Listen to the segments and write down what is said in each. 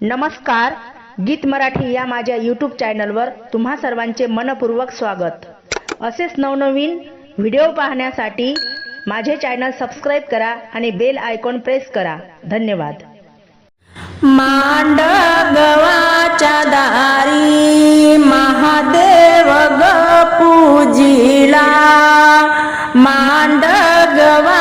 नमस्कार गीत मराठी या माझ्या यूट्यूब चॅनलवर तुम्हा सर्वांचे मनपूर्वक स्वागत. असेच नवनवीन व्हिडिओ पाहण्यासाठी माझे चॅनल सबस्क्राईब करा आणि बेल आयकॉन प्रेस करा. धन्यवाद. मांड गवाच्या दारी महादेव ग पूजिला. मांड गवा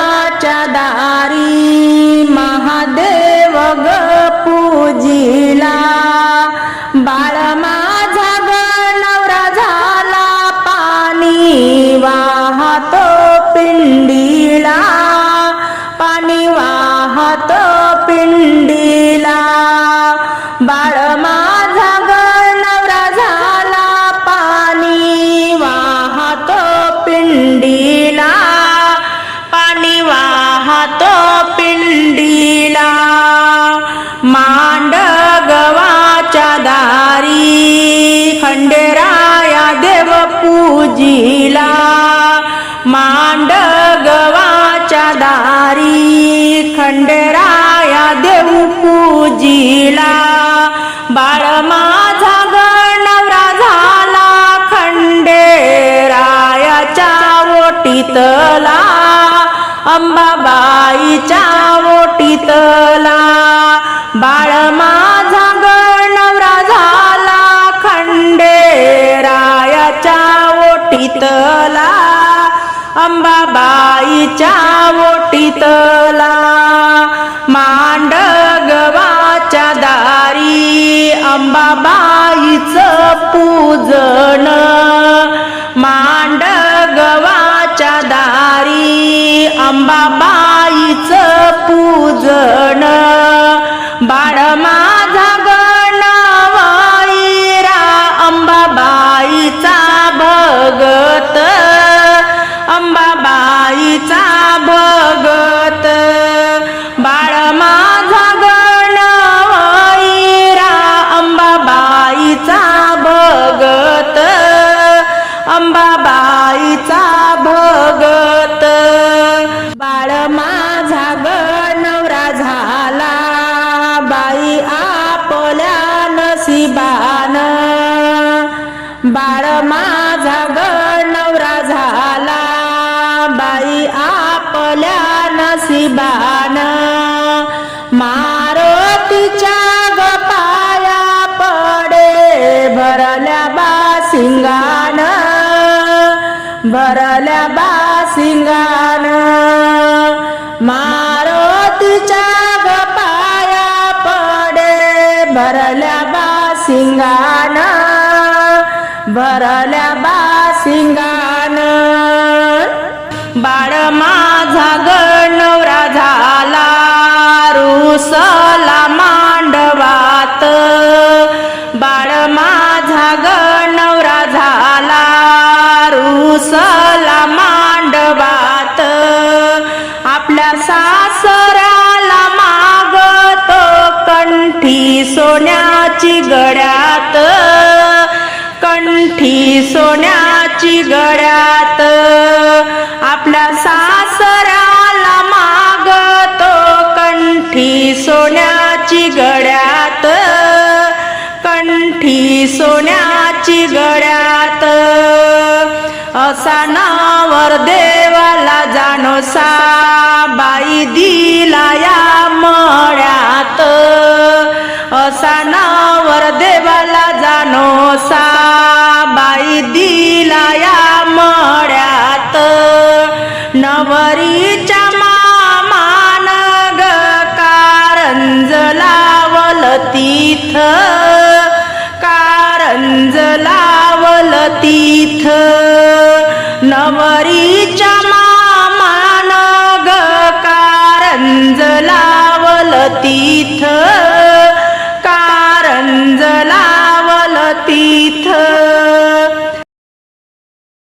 ओटीतला अंबाबाईच्या ओटीतला बाळ माझा गणवरा झाला खंडेरायाच्या ओटीतला अंबाबाईच्या ओटीतला मांड गवाच्या दारी अंबाबाईचं पूजन. मा नशिबान मारुतीच्या गपाया पडे भरल्या बासिंगान भरल्या बासिंगान मारुतीच्या गपाया पडे भरल्या बासिंगान भरल्या बासिंगान बाळ माझा सोन्याची गड्यात असा नावर देवाला जाणोसा बाई दिला या मळ्यात. असा ना